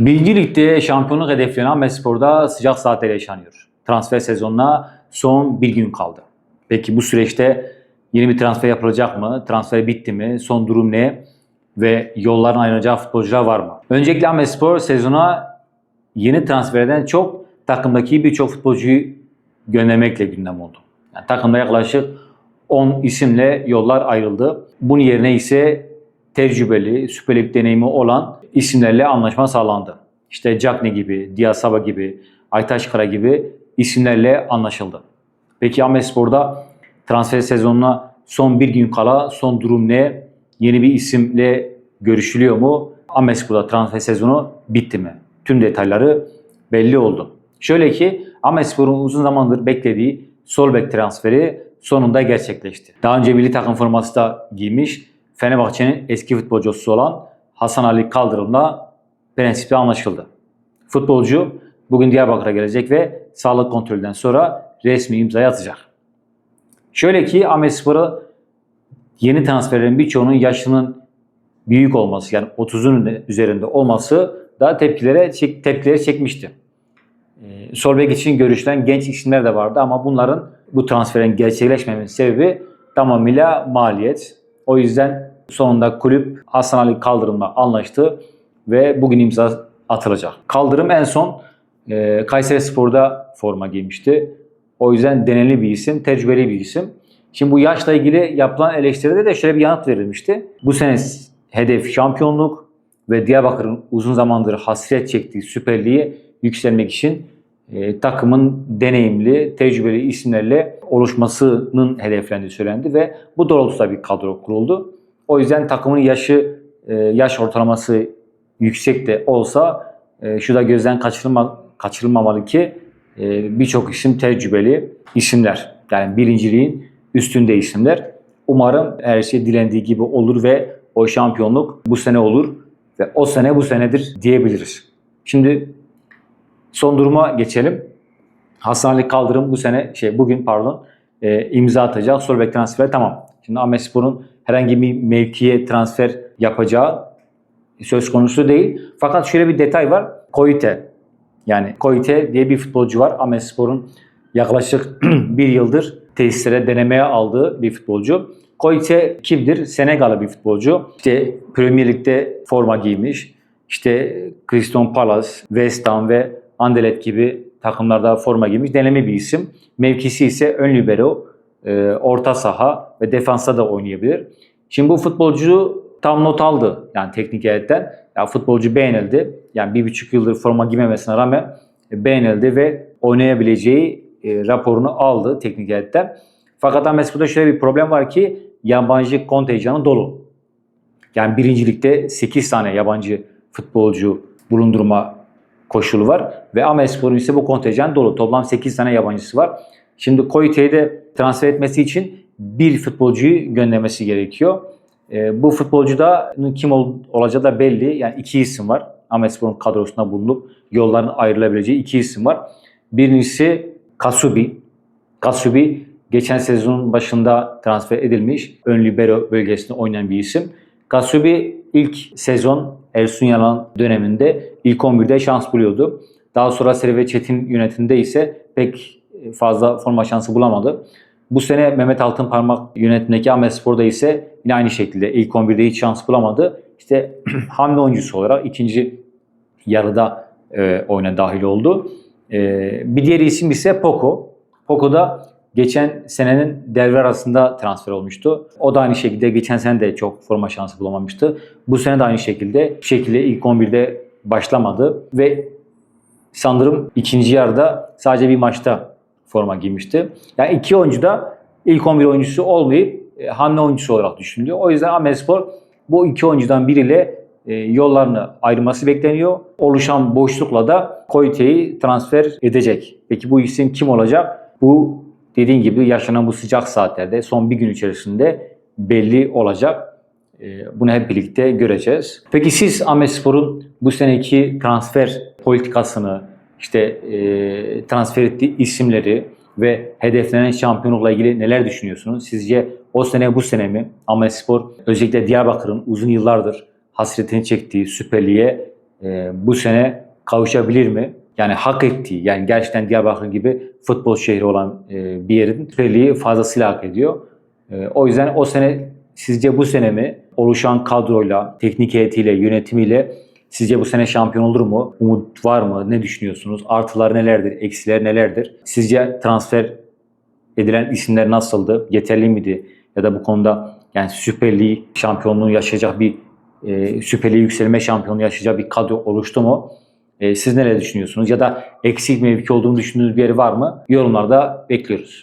Birinci Lig'de şampiyonluk hedeflenen Ahmetspor'da sıcak saatler yaşanıyor. Transfer sezonuna son bir gün kaldı. Peki bu süreçte yeni bir transfer yapılacak mı? Transfer bitti mi? Son durum ne? Ve yolların ayrılacağı futbolcular var mı? Öncelikle Ahmetspor sezona yeni transferden çok takımdaki birçok futbolcuyu göndermekle gündem oldu. Yani takımda yaklaşık 10 isimle yollar ayrıldı. Bunun yerine ise tecrübeli, Süper Lig deneyimi olan isimlerle anlaşma sağlandı. İşte Cagney gibi, Diasaba gibi, Aytaş Kara gibi isimlerle anlaşıldı. Peki Ahmetspor'da transfer sezonuna son bir gün kala son durum ne? Yeni bir isimle görüşülüyor mu? Ahmetspor'da transfer sezonu bitti mi? Tüm detayları belli oldu. Şöyle ki Ahmetspor'un uzun zamandır beklediği sol bek transferi sonunda gerçekleşti. Daha önce milli takım forması da giymiş. Fenerbahçe'nin eski futbolcusu olan Hasan Ali Kaldırım'la prensipte anlaşıldı. Futbolcu bugün Diyarbakır'a gelecek ve sağlık kontrolünden sonra resmi imzayı atacak. Şöyle ki Ahmetspor'a yeni transferlerin birçoğunun yaşının büyük olması yani 30'un üzerinde olması da tepkilere tepkileri çekmişti. Ee, Sol bek için görüşülen genç isimler de vardı ama bunların bu transferin gerçekleşmemesinin sebebi tamamıyla maliyet. O yüzden sonunda kulüp Ali Kaldırım'la anlaştı ve bugün imza atılacak. Kaldırım en son e, Kayseri Spor'da forma giymişti. O yüzden deneyimli bir isim, tecrübeli bir isim. Şimdi bu yaşla ilgili yapılan eleştiride de şöyle bir yanıt verilmişti. Bu sene hedef şampiyonluk ve Diyarbakır'ın uzun zamandır hasret çektiği Süper yükselmek için e, takımın deneyimli, tecrübeli isimlerle oluşmasının hedeflendiği söylendi ve bu doğrultuda bir kadro kuruldu. O yüzden takımın yaşı, e, yaş ortalaması yüksek de olsa e, şu da gözden kaçırılma, kaçırılmamalı ki e, birçok isim tecrübeli isimler. Yani birinciliğin üstünde isimler. Umarım her şey dilendiği gibi olur ve o şampiyonluk bu sene olur ve o sene bu senedir diyebiliriz. Şimdi son duruma geçelim. Hasan Ali Kaldırım bu sene şey bugün pardon e, imza atacak. Sol bek transferi tamam. Şimdi Ahmetspor'un herhangi bir mevkiye transfer yapacağı söz konusu değil. Fakat şöyle bir detay var. Koite yani Koite diye bir futbolcu var. Ahmetspor'un yaklaşık bir yıldır tesislere denemeye aldığı bir futbolcu. Koite kimdir? Senegal'ı bir futbolcu. İşte Premier Lig'de forma giymiş. İşte Crystal Palace, West Ham ve Anderlecht gibi takımlarda forma giymiş. Deneme bir isim. Mevkisi ise ön libero, e, orta saha ve defansa da oynayabilir. Şimdi bu futbolcu tam not aldı yani teknik heyetten. Ya futbolcu beğenildi. Yani bir buçuk yıldır forma giymemesine rağmen beğenildi ve oynayabileceği e, raporunu aldı teknik heyetten. Fakat Ahmetspor'da şöyle bir problem var ki yabancı kontenjanı dolu. Yani birincilikte 8 tane yabancı futbolcu bulundurma koşulu var. Ve Ahmetspor'un ise bu kontenjan dolu. Toplam 8 tane yabancısı var. Şimdi Koite'yi de transfer etmesi için bir futbolcuyu göndermesi gerekiyor. E, bu futbolcuda kim ol, olacağı da belli. Yani iki isim var. Ahmetspor'un kadrosuna bulunup yolların ayrılabileceği iki isim var. Birincisi Kasubi. Kasubi geçen sezonun başında transfer edilmiş. Ön libero bölgesinde oynayan bir isim. Kasubi ilk sezon Ersun Yalan döneminde ilk 11'de şans buluyordu. Daha sonra Servet Çetin yönetiminde ise pek fazla forma şansı bulamadı. Bu sene Mehmet Altınparmak yönetimindeki Ahmet Spor'da ise yine aynı şekilde ilk 11'de hiç şans bulamadı. İşte hamle oyuncusu olarak ikinci yarıda e, oyuna dahil oldu. E, bir diğer isim ise Poco. Poco da geçen senenin devre arasında transfer olmuştu. O da aynı şekilde geçen sene de çok forma şansı bulamamıştı. Bu sene de aynı şekilde bir şekilde ilk 11'de başlamadı ve sanırım ikinci yarıda sadece bir maçta forma giymişti. Yani iki oyuncu da ilk 11 oyuncusu olmayıp e, hamle oyuncusu olarak düşünülüyor. O yüzden Ahmetspor bu iki oyuncudan biriyle e, yollarını ayırması bekleniyor. Oluşan boşlukla da Koite'yi transfer edecek. Peki bu isim kim olacak? Bu dediğin gibi yaşanan bu sıcak saatlerde son bir gün içerisinde belli olacak. E, bunu hep birlikte göreceğiz. Peki siz Ahmetspor'un bu seneki transfer politikasını, işte e, transfer ettiği isimleri ve hedeflenen şampiyonlukla ilgili neler düşünüyorsunuz? Sizce o sene bu sene mi Ahmetspor özellikle Diyarbakır'ın uzun yıllardır hasretini çektiği Süper Lig'e e, bu sene kavuşabilir mi? Yani hak ettiği, yani gerçekten Diyarbakır gibi futbol şehri olan e, bir yerin Süper Lig'i fazlasıyla hak ediyor. E, o yüzden o sene sizce bu sene mi oluşan kadroyla, teknik heyetiyle, yönetimiyle sizce bu sene şampiyon olur mu? Umut var mı? Ne düşünüyorsunuz? Artılar nelerdir? Eksiler nelerdir? Sizce transfer edilen isimler nasıldı? Yeterli miydi? Ya da bu konuda yani Süper Lig şampiyonluğu yaşayacak bir e, Süper Lig yükselme şampiyonluğu yaşayacak bir kadro oluştu mu? E, siz neler düşünüyorsunuz? Ya da eksik mevki olduğunu düşündüğünüz bir yer var mı? Yorumlarda bekliyoruz.